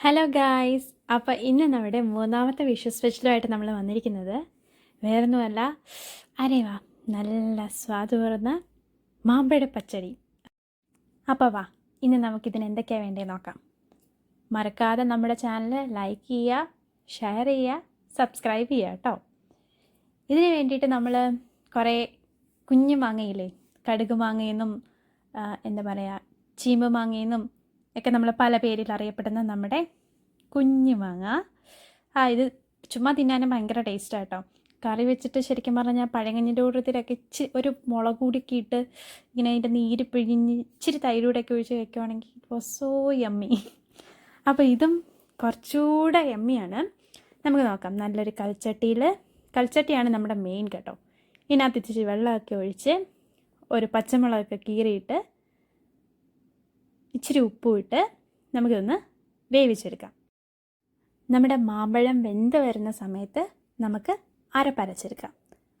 Hello guys അപ്പോൾ ഇന്ന് നമ്മുടെ മൂന്നാമത്തെ വിഷു സ്പെഷ്യലുമായിട്ട് നമ്മൾ വന്നിരിക്കുന്നത് വേറൊന്നുമല്ല അരേ വാ നല്ല സ്വാദ് മാമ്പഴ പച്ചടി. അപ്പോൾ വാ ഇന്ന് നമുക്കിതിന് എന്തൊക്കെയാണ് വേണ്ടത് നോക്കാം. മറക്കാതെ നമ്മുടെ ചാനൽ ലൈക്ക് ചെയ്യുക ഷെയർ ചെയ്യുക സബ്സ്ക്രൈബ് ചെയ്യുക കേട്ടോ ഇതിന് വേണ്ടിയിട്ട് നമ്മൾ കുറേ കുഞ്ഞു മാങ്ങയില്ലേ കടുക് മാങ്ങയെന്നും എന്താ പറയുക ചീമ്പ് മാങ്ങയെന്നും ഒക്കെ നമ്മൾ പല പേരിൽ അറിയപ്പെടുന്ന നമ്മുടെ കുഞ്ഞു മാങ്ങ. ആ ഇത് ചുമ്മാ തിന്നാനും ഭയങ്കര ടേസ്റ്റാണ് കേട്ടോ കറി വെച്ചിട്ട് ശരിക്കും പറഞ്ഞാൽ പഴങ്ങഞ്ഞിന്റെ കൂട്ടത്തിലൊക്കെ ഇച്ചി ഒരു മുളക് കൂടിയൊക്കെ ഇട്ട് ഇങ്ങനെ അതിന്റെ നീര് പിഴിഞ്ഞ് ഇച്ചിരി തൈരൂടെയൊക്കെ ഒഴിച്ച് വെക്കുവാണെങ്കിൽ സോ യമ്മി അപ്പോൾ ഇതും കുറച്ചുകൂടെ യമ്മിയാണ് നമുക്ക് നോക്കാം. നല്ലൊരു കൽച്ചട്ടിയിൽ കൽച്ചട്ടിയാണ് നമ്മുടെ മെയിൻ കേട്ടോ ഇതിനകത്ത് ഇച്ചിരി വെള്ളമൊക്കെ ഒഴിച്ച് ഒരു പച്ചമുളകൊക്കെ കീറിയിട്ട് ഇച്ചിരി ഉപ്പും ഇട്ട് നമുക്കിതൊന്ന് വേവിച്ചെടുക്കാം. നമ്മുടെ മാമ്പഴം വെന്ത് വരുന്ന സമയത്ത് നമുക്ക് അരപ്പരച്ചെടുക്കാം.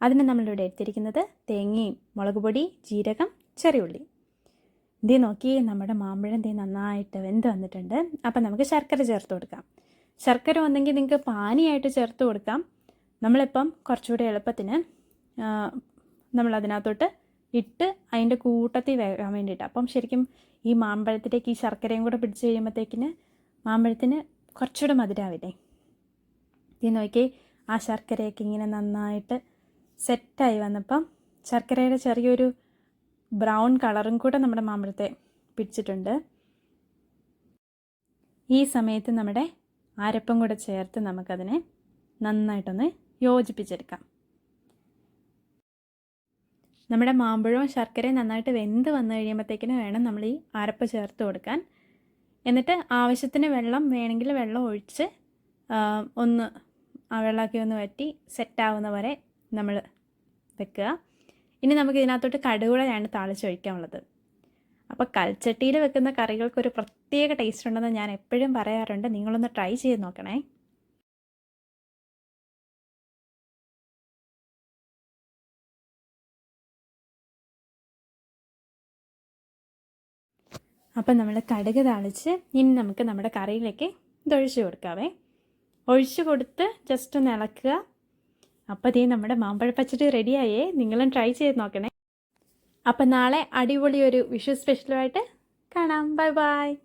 അതിന് നമ്മളിവിടെ എടുത്തിരിക്കുന്നത് തേങ്ങയും മുളക് പൊടി ജീരകം ചെറിയുള്ളി ഇതേ നോക്കി നമ്മുടെ മാമ്പഴം തേ നന്നായിട്ട് വെന്ത് വന്നിട്ടുണ്ട്. അപ്പം നമുക്ക് ശർക്കര ചേർത്ത് കൊടുക്കാം. ശർക്കര വന്നെങ്കിൽ നിങ്ങൾക്ക് പാനിയായിട്ട് ചേർത്ത് കൊടുക്കാം. നമ്മളിപ്പം കുറച്ചുകൂടെ എളുപ്പത്തിന് നമ്മളതിനകത്തോട്ട് ഇട്ട് അതിന്റെ കൂട്ടത്തിൽ വേകാൻ വേണ്ടിയിട്ട്. അപ്പം ശരിക്കും ഈ മാമ്പഴത്തിലേക്ക് ഈ ശർക്കരയും കൂടെ പിടിച്ച് കഴിയുമ്പോഴത്തേക്കിന് മാമ്പഴത്തിന് കുറച്ചുകൂടെ മധുരമാവില്ലേ ഇത് നോക്കി ആ ശർക്കരയൊക്കെ ഇങ്ങനെ നന്നായിട്ട് സെറ്റായി വന്നപ്പം ശർക്കരയുടെ ചെറിയൊരു ബ്രൗൺ കളറും കൂടെ നമ്മുടെ മാമ്പഴത്തെ പിടിച്ചിട്ടുണ്ട്. ഈ സമയത്ത് നമ്മുടെ അരപ്പും കൂടെ ചേർത്ത് നമുക്കതിനെ നന്നായിട്ടൊന്ന് യോജിപ്പിച്ചെടുക്കാം. നമ്മുടെ മാമ്പഴവും ശർക്കരയും നന്നായിട്ട് വെന്ത് വന്നു കഴിയുമ്പോഴത്തേക്കിന് വേണം നമ്മൾ ഈ അരപ്പ് ചേർത്ത് കൊടുക്കാൻ. എന്നിട്ട് ആവശ്യത്തിന് വെള്ളം വേണമെങ്കിൽ വെള്ളം ഒഴിച്ച് ഒന്ന് ആ വെള്ളമൊക്കെ ഒന്ന് വറ്റി സെറ്റാവുന്ന വരെ നമ്മൾ വെക്കുക. ഇനി നമുക്ക് ഇതിനകത്തോട്ട് കടുകുളയാണ് താളിച്ചൊഴിക്കാനുള്ളത്. അപ്പോൾ കൽച്ചട്ടിയിൽ വെക്കുന്ന കറികൾക്ക് ഒരു പ്രത്യേക ടേസ്റ്റ് ഉണ്ടെന്ന് ഞാൻ എപ്പോഴും പറയാറുണ്ട്. നിങ്ങളൊന്ന് ട്രൈ ചെയ്ത് നോക്കണേ. അപ്പം നമ്മൾ കടുക് താളിച്ച് ഇനി നമുക്ക് നമ്മുടെ കറിയിലേക്ക് ഇതൊഴിച്ച് കൊടുക്കാവേ. ഒഴിച്ചു കൊടുത്ത് ജസ്റ്റ് ഒന്ന് ഇളക്കുക. അപ്പോൾ ഇതേ നമ്മുടെ മാമ്പഴ പച്ചടി റെഡിയായേ നിങ്ങളും ട്രൈ ചെയ്ത് നോക്കണേ. അപ്പം നാളെ അടിപൊളി ഒരു വിഷു സ്പെഷ്യലുമായിട്ട് കാണാം. Bye bye